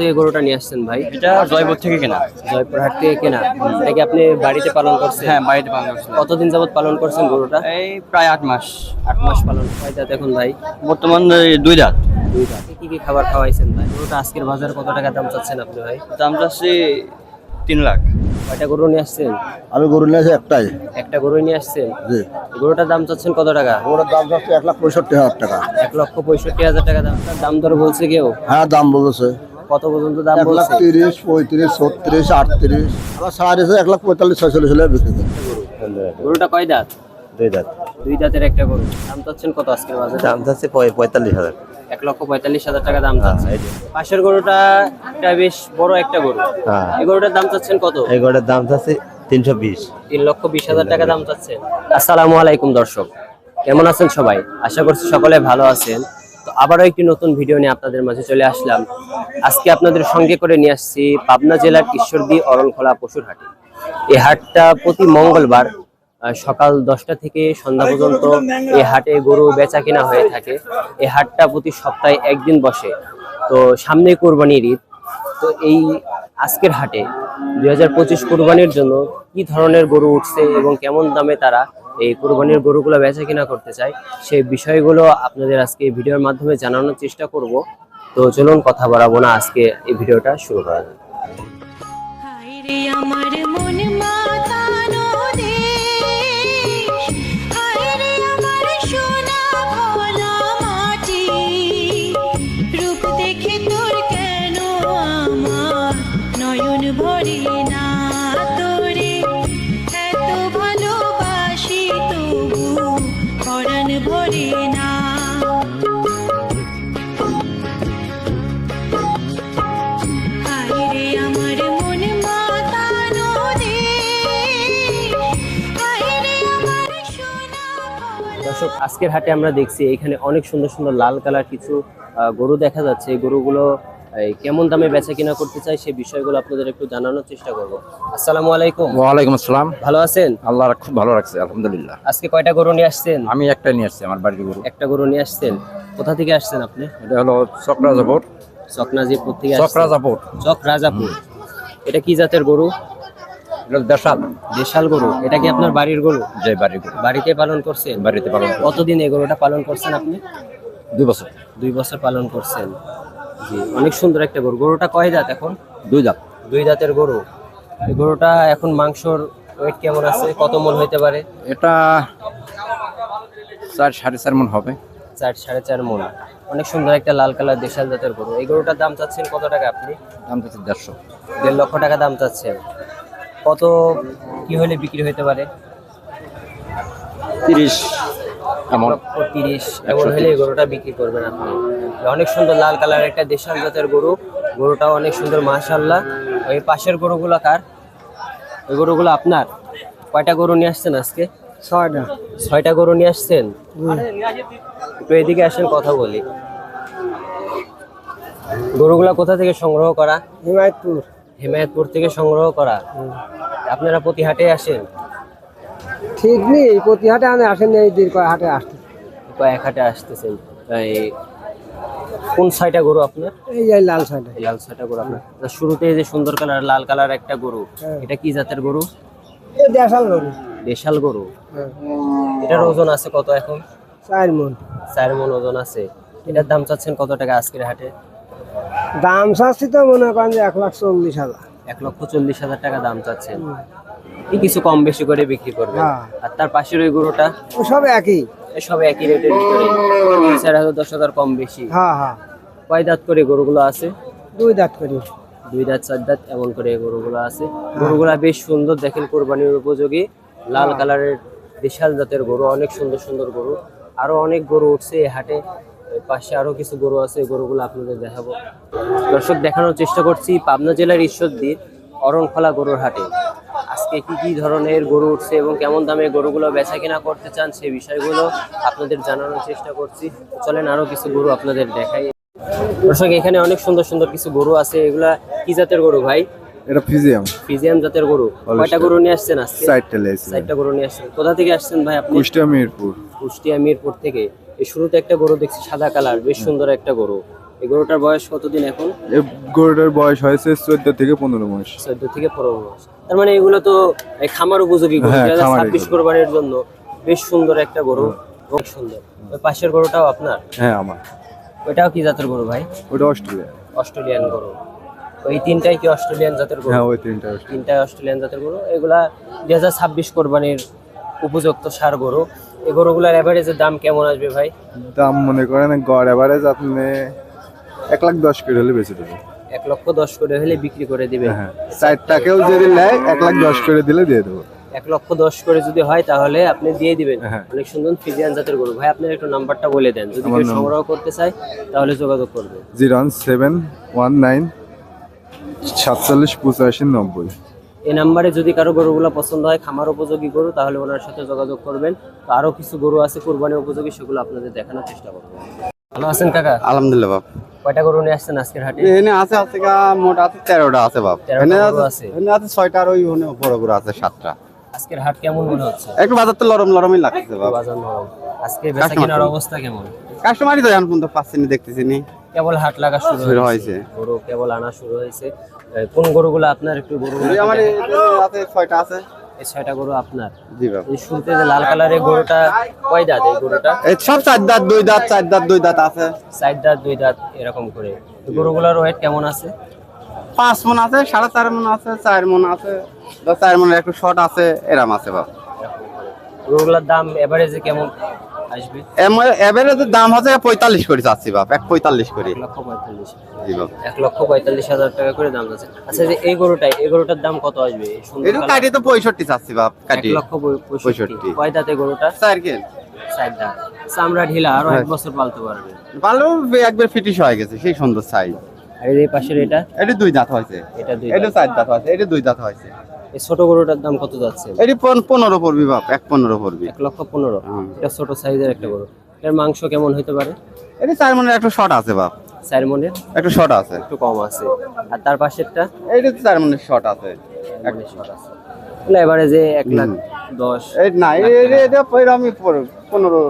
থেকে গরুটা নিয়ে আসছেন ভাই? এটা জয়পুর থেকে কেনা। জয়পুরহাট থেকে কেনা। এটা কি আপনি বাড়িতে পালন করছেন? হ্যাঁ বাড়িতে পালন করছিলাম কতদিন যাবত পালন করছেন গরুটা? এই প্রায় আট মাস। আট মাস পালন। কয় দাঁত এখন ভাই? বর্তমান দুই দাঁত। দুই দাঁত। কি কি খাবার খাওয়াইছেন ভাই? গরুটা আজকের বাজারে কত টাকা দাম চাচ্ছেন আপনি ভাই? দাম চাচ্ছি তিন লাখ। কয়টা গরু নিয়ে আসছেন? আমি গরু নিয়েছি একটাই। একটা গরুই নিয়ে আসছেন? জি। গরুটার দাম চাচ্ছেন কত টাকা? গরুর দাম যাচ্ছে এক লাখ পঁয়ষট্টি হাজার টাকা। এক লক্ষ পঁয়ষট্টি হাজার টাকা দাম। দাম দর বলছে কেউ? হ্যাঁ দাম বলেছে। কত পর্যন্ত দাম এক লাখ বলছে? তিরিশ পঁয়ত্রিশ ছত্রিশ আটত্রিশ। আবার সাড়ে এক লাখ পঁয়তাল্লিশ ছয়চল্লিশ হলে বিক্রি করে। গরুটা কয় দাঁত? দুই দাঁত। দুই দাঁতের একটা গরু। দাম চাচ্ছেন কত আজকের বাজারে? দাম চাচ্ছে পঁয়- পঁয়তাল্লিশ হাজার। এক লক্ষ পঁয়তাল্লিশ হাজার টাকা দাম হ্যাঁ, চাচ্ছে। এই যে। পাশের গরুটা একটা বেশ বড় একটা গরু। হ্যাঁ। এই গরুটার দাম চাচ্ছেন কত? এই গড়ের দাম চাচ্ছে তিনশো বিশ। তিন লক্ষ বিশ হাজার টাকা দাম চাচ্ছেন আসসালামু আলাইকুম দর্শক কেমন আছেন সবাই? আশা করছি সকলে ভালো আছেন। আবারও একটি নতুন ভিডিও নিয়ে আপনাদের মাঝে চলে আসলাম। আজকে আপনাদের সঙ্গে করে নিয়ে আসছি পাবনা জেলার ঈশ্বরদী অরণখোলা পশুর হাটে এই হাটটা প্রতি মঙ্গলবার সকাল দশটা থেকে সন্ধ্যা পর্যন্ত এই হাটে গরু বেচা কেনা হয়ে থাকে। এই হাটটা প্রতি সপ্তাহে একদিন বসে। তো সামনে কোরবানির ঈদ। তো এই আজকের হাটে দুই হাজার পঁচিশ কোরবানির জন্য কি ধরনের গরু উঠছে এবং কেমন দামে তারা এই কোরবানির গরুগুলো বেচা কিনা করতে চাই, সেই বিষয়গুলো আপনাদের আজকে ভিডিওর মাধ্যমে জানানোর চেষ্টা করব। তো চলুন কথা বাড়াবো না, আজকে এই ভিডিওটা শুরু করা যাক। আমার মাতানো আজকের হাটে আমরা দেখছি এখানে অনেক সুন্দর সুন্দর লাল কালার কিছু গরু দেখা যাচ্ছে। এই গরুগুলো কেমন দামে বেচা কিনা করতে চাই সেই বিষয়গুলো আপনাদের একটু জানানোর চেষ্টা করব। আসসালামু আলাইকুম। ওয়ালাইকুম আসসালাম। ভালো আছেন? আল্লাহ খুব ভালো রাখছে আলহামদুলিল্লাহ। আজকে কয়টা গরু নিয়ে আসছেন? আমি একটা নিয়ে আসছি আমার বাড়ির গরু। একটা গরু নিয়ে আসছেন। কোথা থেকে আসছেন আপনি? এটা হলো চক্রা জাপুর চকনাজিপুর থেকে চক্রা আসছেন। জাপুর চক রাজাপুর এটা কি জাতের গরু? এটা দেশাল। দেশাল গরু। এটা কি আপনার বাড়ির গরু? যে বাড়ির গরু। বাড়িতে পালন করছেন? বাড়িতে পালন করি। কতদিন এই গরুটা পালন করছেন আপনি? দুই বছর। দুই বছর পালন করছেন। জি অনেক সুন্দর একটা গরু। গরুটা কয় দাঁত এখন? দুই দাঁত দুই দাঁতের গরু। এই গরুটা এখন মাংসর ওয়েট কেমন আছে? কত মন হইতে পারে? এটা চার সাড়ে চার মন হবে। চার সাড়ে চার মন। অনেক সুন্দর একটা লাল কালার দেশাল জাতের গরু। এই গরুটার দাম চাচ্ছেন কত টাকা আপনি? দাম হচ্ছে দেড়শো। দেড় লক্ষ টাকা দাম চাচ্ছেন। কত কি হলে বিক্রি হইতে পারে? তিরিশ এমন তিরিশ এমন হলে এই গরুটা বিক্রি করবেন আপনি। অনেক সুন্দর লাল কালার একটা দেশাল জাতের গরু। গরুটাও অনেক সুন্দর মাশাল্লাহ ওই পাশের গরুগুলো কার? ওই গরুগুলো আপনার? কয়টা গরু নিয়ে আসছেন আজকে? ছয়টা। ছয়টা গরু নিয়ে আসছেন? একটু এদিকে আসেন কথা বলি। গরুগুলা কোথা থেকে সংগ্রহ করা? হিমায়তপুর। হেমায়তপুর থেকে সংগ্রহ করা। আপনারা প্রতি হাটে আসেন? ঠিক নেই প্রতি হাটে আমি আসেনি এই দীর্ঘ হাটে আসতে কয়েক হাটে আসতেছেন কোন ছয়টা গরু আপনার? এই যে লাল এই লাল ছয়টা গরু আপনার। শুরুতে এই যে সুন্দর কালার লাল কালার একটা গরু হ্যাঁ। এটা কি জাতের গরু? দেশাল গরু। দেশাল গরু। হ্যাঁ, এটার ওজন আছে কত এখন? চার মন। চার মন ওজন আছে। এটার দাম চাচ্ছেন কত টাকা আজকের হাটে? দাম চাচ্ছি তো মনে করেন যে এক লাখ চল্লিশ হাজার। এক লক্ষ চল্লিশ হাজার টাকা দাম চাচ্ছেন। এই কিছু কম বেশি করে বিক্রি করবে হ্যাঁ। আর তার পাশের ওই গরুটা? সব একই। সব একই রেটের ভিতরে। চার হাজার দশ হাজার কম বেশি। হ্যাঁ হ্যাঁ। কয় দাঁত করে গরুগুলো আছে? দুই দাঁত করি। দুই দাঁত চার দাঁত এমন করে গরুগুলো আছে। গরুগুলা বেশ সুন্দর দেখেন কোরবানির উপযোগী। লাল কালারের বিশাল জাতের গরু অনেক সুন্দর সুন্দর গরু। আরও অনেক গরু উঠছে এই হাটে। পাশে আরও কিছু গরু আছে এই গরুগুলো আপনাদের দেখাবো। দর্শক দেখানোর চেষ্টা করছি পাবনা জেলার ঈশ্বরদীর অরণখোলা গরুর হাটে। আজকে কি কি ধরনের গরু উঠছে এবং কেমন দামে গরুগুলো বেচা কিনা করতে চান সেই বিষয়গুলো আপনাদের জানানোর চেষ্টা করছি। চলেন আরও কিছু গরু আপনাদের দেখাই। দর্শক এখানে অনেক সুন্দর সুন্দর কিছু গরু আছে। এগুলা কি জাতের গরু ভাই? এটা ফিজিয়াম। ফিজিয়াম জাতের গরু। কয়টা গরু নিয়ে আসছেন আজকে? সাইডটা চারটা গরু নিয়ে আসছেন। কোথা থেকে আসছেন ভাই আপনি? কুষ্টিয়া মিরপুর। কুষ্টিয়া মিরপুর থেকে। এই শুরুতে একটা গরু দেখছি সাদা কালার বেশ সুন্দর একটা গরু। এই গরুটার বয়স কতদিন এখন? এই গরুটার বয়স হয়েছে চোদ্দ থেকে পনেরো মাস। চোদ্দ থেকে পনেরো মাস। তার মানে এগুলো তো এই খামার উপযোগী গরু। হ্যাঁ, খামারের ছাব্বিশ গরু। কোরবানির জন্য বেশ সুন্দর একটা গরু। অনেক সুন্দর। ওই পাশের গরুটাও আপনার? হ্যাঁ আমার। ওইটাও কি জাতের গরু ভাই? ওটা অস্ট্রেলিয়া অস্ট্রেলিয়ান গরু। ওই তিনটাই কি অস্ট্রেলিয়ান জাতের গরু? হ্যাঁ ওই তিনটা অস্ট্রেলিয়া তিনটাই অস্ট্রেলিয়ান জাতের গরু। এগুলা দুই হাজার ছাব্বিশ কোরবানির উপযুক্ত সার গরু। এই গরুগুলার অ্যাভারেজের দাম কেমন আসবে ভাই? দাম মনে করেন গড় এভারেজ আপনি এক লাখ দশ করে হলে বেশি দেবে। এক লক্ষ দশ করে হলে বিক্রি করে দিবে। হ্যাঁ চারটাকেও যদি নেয় এক লাখ দশ করে দিলে দিয়ে দেবো। এক লক্ষ দশ করে যদি হয় তাহলে আপনি দিয়ে দিবেন। হ্যাঁ। অনেক সুন্দর ফিজিয়ান জাতের গরু। ভাই আপনার একটু নাম্বারটা বলে দেন। যদি কেউ সংগ্রহ করতে চায় তাহলে যোগাযোগ করবে zero one seven one nine সাতচল্লিশ পঁচাশি নব্বই। এই নাম্বারে যদি কারও গরুগুলো পছন্দ হয় খামার উপযোগী গরু তাহলে ওনার সাথে যোগাযোগ করবেন। তো আরও কিছু গরু আছে কুরবানি উপযোগী সেগুলো আপনাদের দেখানোর চেষ্টা করব। ভালো আছেন কাকা? আলহামদুলিল্লাহ বাপ। কয়টা গরু নিয়ে আসছেন আজকের হাটে? এখানে আছে আছে মোট আছে তেরোটা আছে বাপ। গরু আছে। এখানে আছে ছয়টা আর ওই ওখানে বড় বড় আছে সাতটা। আজকের হাট কেমন মনে হচ্ছে? একটু বাজার তো লরম লরমই লাগছে বাপ। বাজার নরম। আজকে বেচা কেনার অবস্থা কেমন? কাস্টমারই তো এখন পর্যন্ত পাচ্ছি না দেখতেছি কেবল হাট লাগা শুরু হয়েছে। গরু কেবল আনা শুরু হয়েছে। কোন গরুগুলো আপনার একটু গরুগুলো আমার। আছে ছয়টা আছে। এই ছয়টা গরু আপনার? জি বাপ এই শুরুতে যে লাল কালারের গরুটা কয় দাঁত এই গরুটা? এই সব চার দাঁত দুই দাঁত চার দাঁত দুই দাঁত আছে। চার দাঁত দুই দাঁত এরকম করে। গরুগুলোর ওয়েট কেমন আছে? পাঁচ মন আছে সাড়ে চার মন আছে চার মন আছে চার মনের একটু শর্ট আছে এরাম আছে বাপ গরুগুলোর দাম এভারেজে কেমন? আসবে? এভারেজের দাম হচ্ছে পঁয়তাল্লিশ করে চাচ্ছি বাপ এক পঁয়তাল্লিশ করে। লক্ষ পঁয়তাল্লিশ। এক লক্ষ পঁয়তাল্লিশ হাজার টাকা করে দাম আছে আচ্ছা যে এই গরুটাই এই গরুটার দাম কত আসবে? এই সুন্দর একটু কালার- কাটি তো পঁয়ষট্টি চাচ্ছি বাপ কাটি লক্ষ পঁয়ষট্টি। পঁয়ষট্টি। কয় দাঁতে গরুটা? চার কেন? চার দাঁত। চামড়া ঢিলা আরও। এক বছর পালতে পারবে। ভালো একবার ফিটিশ হয়ে গেছে সেই সুন্দর সাইজ আর এই পাশের এটা? এটা দুই দাঁত হয়েছে। এটা দুই এটা চার দাঁত হয়েছে এটা দুই দাঁত হয়েছে। এই ছোট গরুটার দাম কত যাচ্ছে? এটি পনেরো পড়বি বাপ এক পনেরো পড়বি। এক লক্ষ পনেরো। এটা ছোট সাইজের একটা গরু। এর মাংস কেমন হতে পারে? এটি চার মনের একটু শর্ট আছে বাপ। চার মনের? একটু শর্ট আছে। একটু কম আছে। আর তার পাশেরটা? এইটা চার মনের শর্ট আছে। এক শর্ট আছে। তাহলে এবারে যে এক লাখ দশ এই না এই- এই- এটা আমি পনেরো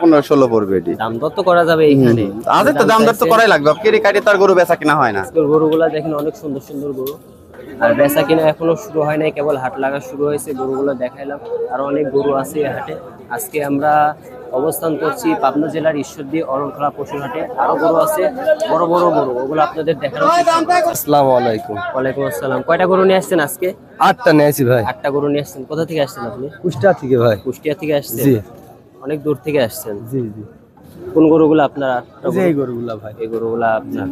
পনেরো ষোলো পড়বে এটি। দাম দর তো করা যাবে এইখানে। আছে তো দাম দর তো করাই লাগবে। কেড়ে কাটে তার গরু বেচা কিনা হয় না। গরুগুলা দেখেন অনেক সুন্দর সুন্দর গরু। আর বেচা কিনা এখনও শুরু হয় নাই কেবল হাট লাগা শুরু হয়েছে গরুগুলো দেখাইলাম। আর অনেক গরু আছে এই হাটে। আজকে আমরা অবস্থান করছি পাবনা জেলার ঈশ্বরদী অরণখোলা পশুর হাটে। আরও গরু আছে বড় বড় গরু ওগুলো আপনাদের দেখানো আসসালামু আলাইকুম। ওয়ালাইকুম আসসালাম। কয়টা গরু নিয়ে আসছেন আজকে? আটটা নিয়েছি ভাই। আটটা গরু নিয়ে আসছেন। কোথা থেকে আসছেন আপনি? কুষ্টিয়া থেকে ভাই। কুষ্টিয়া থেকে আসছেন? অনেক দূর থেকে আসছেন। জি জি। কোন গরুগুলো আপনার এই গরুগুলা ভাই। এই গরুগুলা আপনার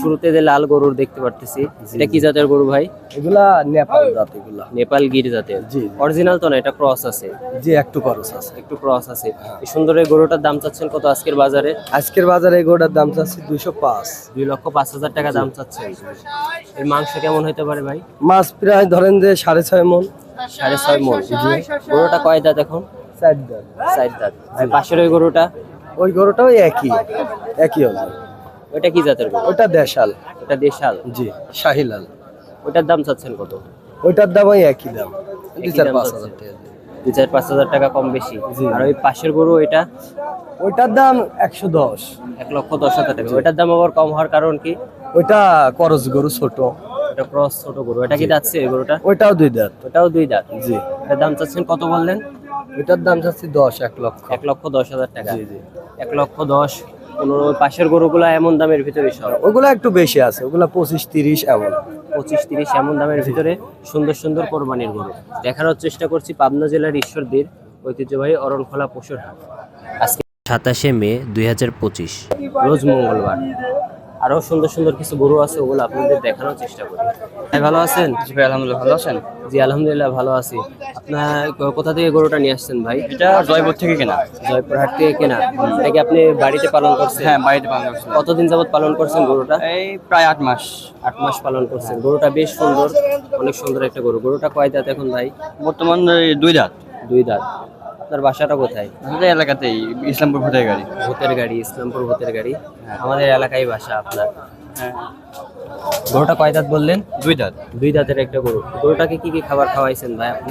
শুরুতে যে লাল গরুর দেখতে পারতেছি এটা কি জাতের গরু ভাই? এগুলা নেপাল জাত এগুলা। নেপাল গির জাতের। জি। অরিজিনাল তো না এটা ক্রস আছে। যে একটু ক্রস আছে। একটু ক্রস আছে। এই সুন্দর এই গরুটার দাম চাচ্ছেন কত আজকের বাজারে? আজকের বাজারে এই গরুটার দাম চাচ্ছি দুইশো পাঁচ। দুই লক্ষ পাঁচ হাজার টাকা দাম চাচ্ছেন। এর মাংস কেমন হতে পারে ভাই? মাছ প্রায় ধরেন যে সাড়ে ছয় মন। সাড়ে ছয় মন। গরুটা কয় দাঁত এখন? চার দাম চার দাঁত। পাশের ওই গরুটা? ওই গরুটাও একই। একই ওজন ওইটা কি জাতের গরু? ওটা দেশাল। ওটা দেশাল? জি শাহিলাল। ওইটার দাম চাচ্ছেন কত? ওইটার দাম ওই একই দাম। দুই চার পাঁচ হাজার টাকা। দুই চার পাঁচ হাজার টাকা কম বেশি। আর ওই পাশের গরু এটা ওইটার দাম একশো দশ। এক লক্ষ দশ হাজার টাকা। ওইটার দাম আবার কম হওয়ার কারণ কি? ওইটা করজ গরু ছোট। ওটা ক্রস ছোট গরু। এটা কি যাচ্ছে এই গরুটা? ওইটাও দুই দাঁত। ওটাও দুই দাঁত। জি। এটার দাম চাচ্ছেন কত বললেন? ওইটার দাম চাচ্ছি দশ এক লক্ষ। এক লক্ষ দশ হাজার টাকা। জি জি। এক লক্ষ দশ। পনেরো পাশের গরুগুলো এমন দামের ভিতরে সব। ওগুলো একটু বেশি আছে ওগুলো পঁচিশ তিরিশ এমন। পঁচিশ তিরিশ এমন দামের ভিতরে সুন্দর সুন্দর কোরবানির গরু। দেখানোর চেষ্টা করছি পাবনা জেলার ঈশ্বরদীর ঐতিহ্যবাহী অরণখোলা পশুর হাট। আজকে সাতাশে মে দুই হাজার পঁচিশ রোজ মঙ্গলবার। আরও সুন্দর সুন্দর কিছু গরু আছে ওগুলো আপনাদের দেখানোর চেষ্টা করি। ভাই ভালো আছেন? জি ভাই আলহামদুলিল্লাহ ভালো আছেন? জি আলহামদুলিল্লাহ ভালো আছি। আপনার কোথা থেকে গরুটা নিয়ে আসছেন ভাই? এটা জয়পুর থেকে কেনা। জয়পুরহাট থেকে কেনা। এটা কি আপনি বাড়িতে পালন করছেন? হ্যাঁ বাড়িতে পালন করছিলাম কতদিন যাবত পালন করছেন গরুটা? এই প্রায় আট মাস। আট মাস পালন করছেন। গরুটা বেশ সুন্দর অনেক সুন্দর একটা গরু। গরুটা কয় দাঁত এখন ভাই? বর্তমান দুই দাঁত। দুই দাঁত। আপনার বাসাটা কোথায়? আমাদের এলাকাতেই ইসলামপুর ভোটের গাড়ি। ভূতের গাড়ি ইসলামপুর ভূতের গাড়ি। আমাদের এলাকায় বাসা আপনার। হ্যাঁ। গরুটা কয় দাঁত বললেন? দুই দাঁত। দুই দাঁতের একটা গরু। গরুটাকে কি কি খাবার খাওয়াইছেন ভাই আপনি?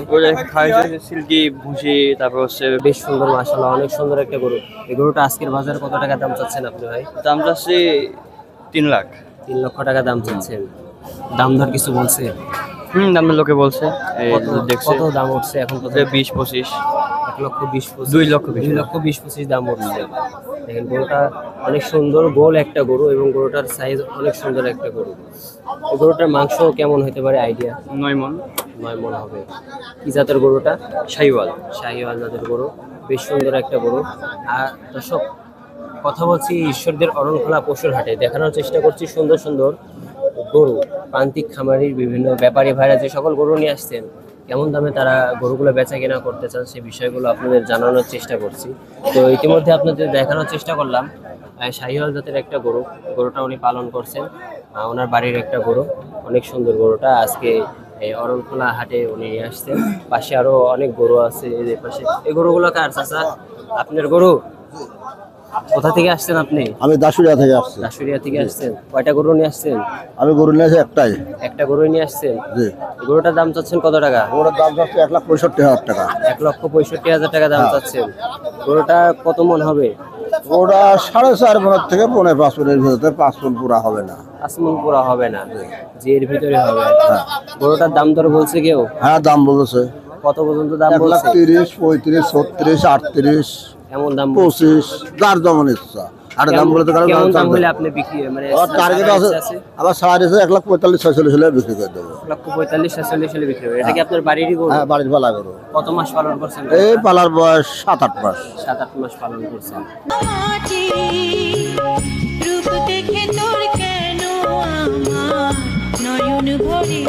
সিল্কি ভুসি তারপর হচ্ছে বেশ সুন্দর মাসাল্লাহ অনেক সুন্দর একটা গরু। এই গরুটা আজকের বাজারে কত টাকা দাম চাচ্ছেন আপনি ভাই? দাম চাচ্ছি তিন লাখ। তিন লক্ষ টাকা দাম চাচ্ছেন। দাম দর কিছু বলছে? হুম দামের লোকে বলছে। দেখছে। কত দাম উঠছে এখন কত বিশ পঁচিশ। এক লক্ষ বিশ দুই লক্ষ। দুই লক্ষ বিশ পঁচিশ দাম দেখেন গরুটা অনেক সুন্দর গোল একটা গরু এবং গরুটার সাইজ অনেক সুন্দর একটা গরু। এই গরুটার মাংস কেমন হতে পারে আইডিয়া নয় মন। নয় মন হবে। কি জাতের গরুটা? শাহিওয়াল। শাহিওয়াল জাতের গরু। বেশ সুন্দর একটা গরু। আর দর্শক কথা বলছি ঈশ্বরদের অরণখোলা পশুর হাটে। দেখানোর চেষ্টা করছি সুন্দর সুন্দর গরু। প্রান্তিক খামারির বিভিন্ন ব্যাপারী ভাইরা যে সকল গরু নিয়ে আসছেন কেমন দামে তারা গরুগুলো বেচা কেনা করতে চান সেই বিষয়গুলো আপনাদের জানানোর চেষ্টা করছি। তো ইতিমধ্যে আপনাদের দেখানোর চেষ্টা করলাম শাহিওয়াল জাতের একটা গরু। গরুটা উনি পালন করছেন ওনার বাড়ির একটা গরু। অনেক সুন্দর গরুটা। আজকে এই অরণখোলা হাটে উনি আসছেন। পাশে আরও অনেক গরু আছে যে পাশে। এই গরুগুলো কার চাচা? আপনার গরু? কোথা থেকে আসছেন আপনি? আমি দাসুরিয়া থেকে আসছি। দাসুরিয়া থেকে আসছেন। কয়টা গরু নিয়ে আসছেন? আমি গরু নিয়ে আসি একটাই। একটা গরু নিয়ে আসছেন? জি। গরুটার দাম চাচ্ছেন কত টাকা? গরুর দাম যাচ্ছে এক লাখ পঁয়ষট্টি হাজার টাকা। এক লক্ষ পঁয়ষট্টি হাজার টাকা দাম চাচ্ছেন। গরুটা কত মন হবে? ওটা সাড়ে চার মনের থেকে পনেরো পাঁচ মনের ভিতরে পাঁচ মন পুরা হবে না। আসমান পুরা হবে না। যে এর ভিতরে হবে। গরুটার দাম দর বলছে কেউ? হ্যাঁ দাম বলেছে কত পর্যন্ত দাম বলছে? তিরিশ পঁয়ত্রিশ ছত্রিশ আটত্রিশ। এমন দাম? পঁচিশ যার যেমন ইচ্ছা। আর দাম বলে তো কারও দাম দাম হলে আপনি বিক্রি মানে টার্গেট আছে আবার সাড়ে এক লাখ পঁয়তাল্লিশ ছয়চল্লিশ হলে বিক্রি করে দেবো। এক লক্ষ পঁয়তাল্লিশ সাতচল্লিশ হলে বিক্রি হবে। এটা কি আপনার বাড়িরই গরু? হ্যাঁ বাড়ির পালা গরু। কত মাস পালন করছেন? এই পালার বয়স সাত আট মাস। সাত আট মাস পালন করছেন। রূপ দেখে তোর কেন আমার নয়ন ভরে